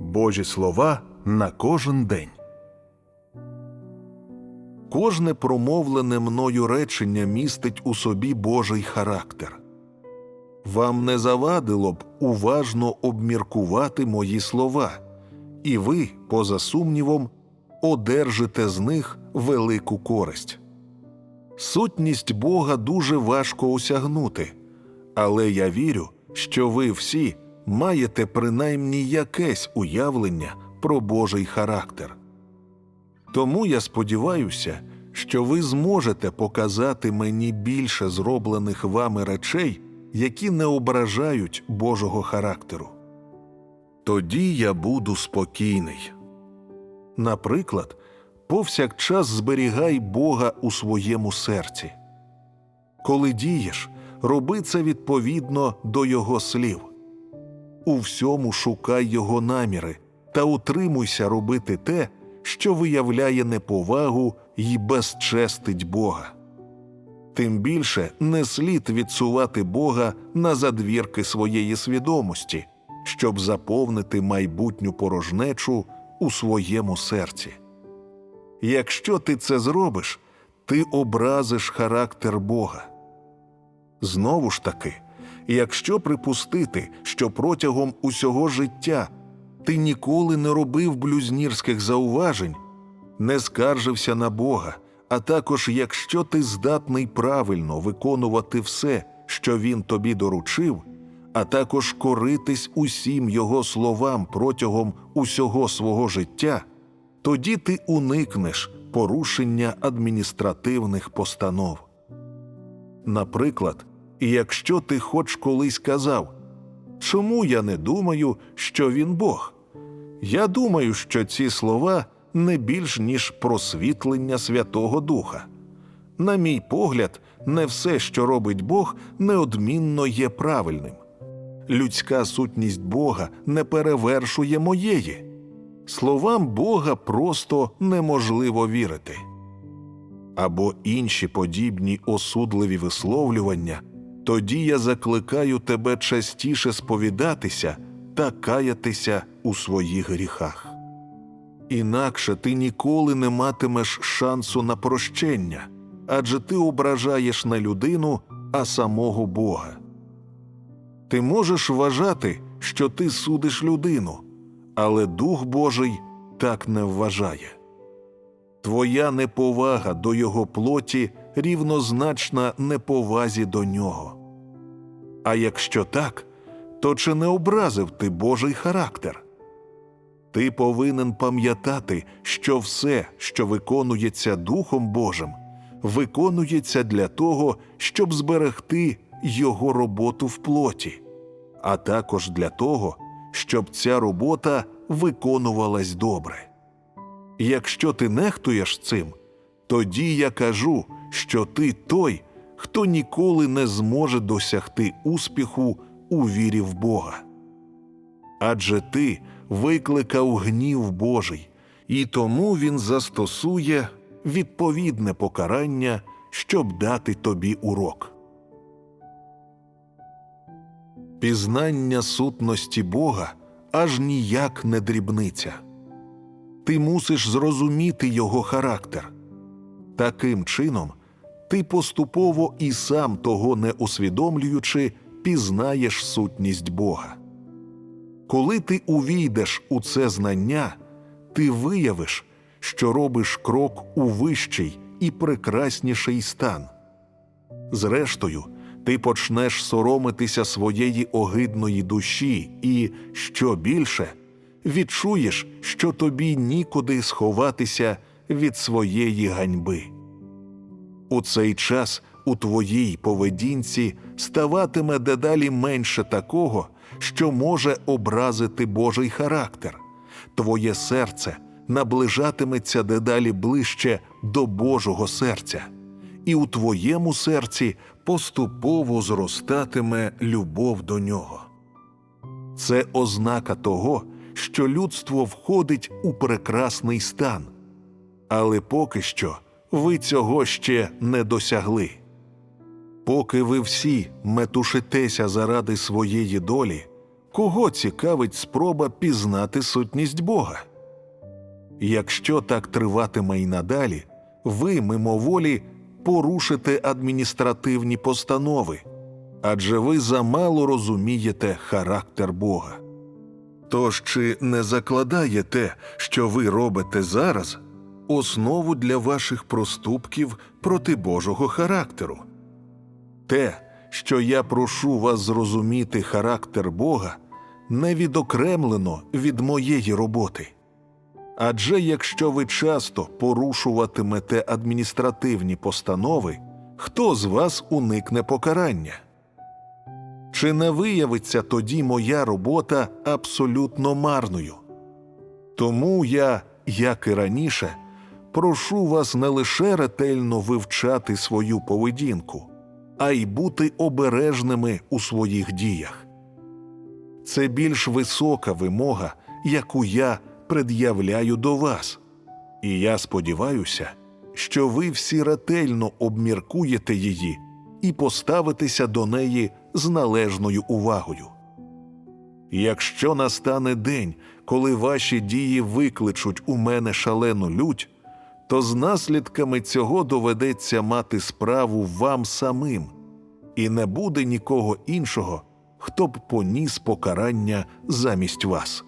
Божі слова на кожен день. Кожне промовлене мною речення містить у собі Божий характер. Вам не завадило б уважно обміркувати мої слова, і ви, поза сумнівом, одержите з них велику користь. Сутність Бога дуже важко осягнути, але я вірю, що ви всі маєте принаймні якесь уявлення про Божий характер. Тому я сподіваюся, що ви зможете показати мені більше зроблених вами речей, які не ображають Божого характеру. Тоді я буду спокійний. Наприклад, повсякчас зберігай Бога у своєму серці. Коли дієш, роби це відповідно до Його слів. У всьому шукай Його наміри та утримуйся робити те, що виявляє неповагу й безчестить Бога. Тим більше не слід відсувати Бога на задвірки своєї свідомості, щоб заповнити майбутню порожнечу у своєму серці. Якщо ти це зробиш, ти образиш характер Бога. Знову ж таки, якщо припустити, що протягом усього життя ти ніколи не робив блюзнірських зауважень, не скаржився на Бога, а також якщо ти здатний правильно виконувати все, що Він тобі доручив, а також коритись усім Його словам протягом усього свого життя, тоді ти уникнеш порушення адміністративних постанов. Наприклад, якщо ти хоч колись казав, чому я не думаю, що він Бог? Я думаю, що ці слова не більш ніж просвітлення Святого Духа. На мій погляд, не все, що робить Бог, неодмінно є правильним. Людська сутність Бога не перевершує моєї. Словам Бога просто неможливо вірити. Або інші подібні осудливі висловлювання, тоді я закликаю тебе частіше сповідатися та каятися у своїх гріхах. Інакше ти ніколи не матимеш шансу на прощення, адже ти ображаєш не людину, а самого Бога. Ти можеш вважати, що ти судиш людину, але Дух Божий так не вважає. Твоя неповага до Його плоті рівнозначна неповазі до нього. А якщо так, то чи не образив ти Божий характер? Ти повинен пам'ятати, що все, що виконується Духом Божим, виконується для того, щоб зберегти Його роботу в плоті, а також для того, щоб ця робота виконувалась добре. Якщо ти нехтуєш цим, тоді я кажу, що ти той, хто ніколи не зможе досягти успіху у вірі в Бога. Адже ти викликав гнів Божий, і тому він застосує відповідне покарання, щоб дати тобі урок. Пізнання сутності Бога аж ніяк не дрібниця. Ти мусиш зрозуміти його характер. Таким чином, ти поступово і сам того не усвідомлюючи, пізнаєш сутність Бога. Коли ти увійдеш у це знання, ти виявиш, що робиш крок у вищий і прекрасніший стан. Зрештою, ти почнеш соромитися своєї огидної душі і, що більше, відчуєш, що тобі нікуди сховатися від своєї ганьби. У цей час у твоїй поведінці ставатиме дедалі менше такого, що може образити Божий характер. Твоє серце наближатиметься дедалі ближче до Божого серця, і у твоєму серці поступово зростатиме любов до нього. Це ознака того, що людство входить у прекрасний стан, але поки що ви цього ще не досягли. Поки ви всі метушитеся заради своєї долі, Кого цікавить спроба пізнати сутність Бога? Якщо так триватиме й надалі, ви мимоволі порушите адміністративні постанови, адже ви замало розумієте характер Бога. Тож чи не закладає те, що ви робите зараз, основу для ваших проступків проти Божого характеру? Те, що я прошу вас зрозуміти характер Бога, не відокремлено від моєї роботи. Адже якщо ви часто порушуватимете адміністративні постанови, хто з вас уникне покарання? Чи не виявиться тоді моя робота абсолютно марною? Тому я, як і раніше, прошу вас не лише ретельно вивчати свою поведінку, а й бути обережними у своїх діях. Це більш висока вимога, яку я пред'являю до вас, і я сподіваюся, що ви всі ретельно обміркуєте її і поставитеся до неї з належною увагою. Якщо настане день, коли ваші дії викличуть у мене шалену лють, то з наслідками цього доведеться мати справу вам самим, і не буде нікого іншого, хто б поніс покарання замість вас.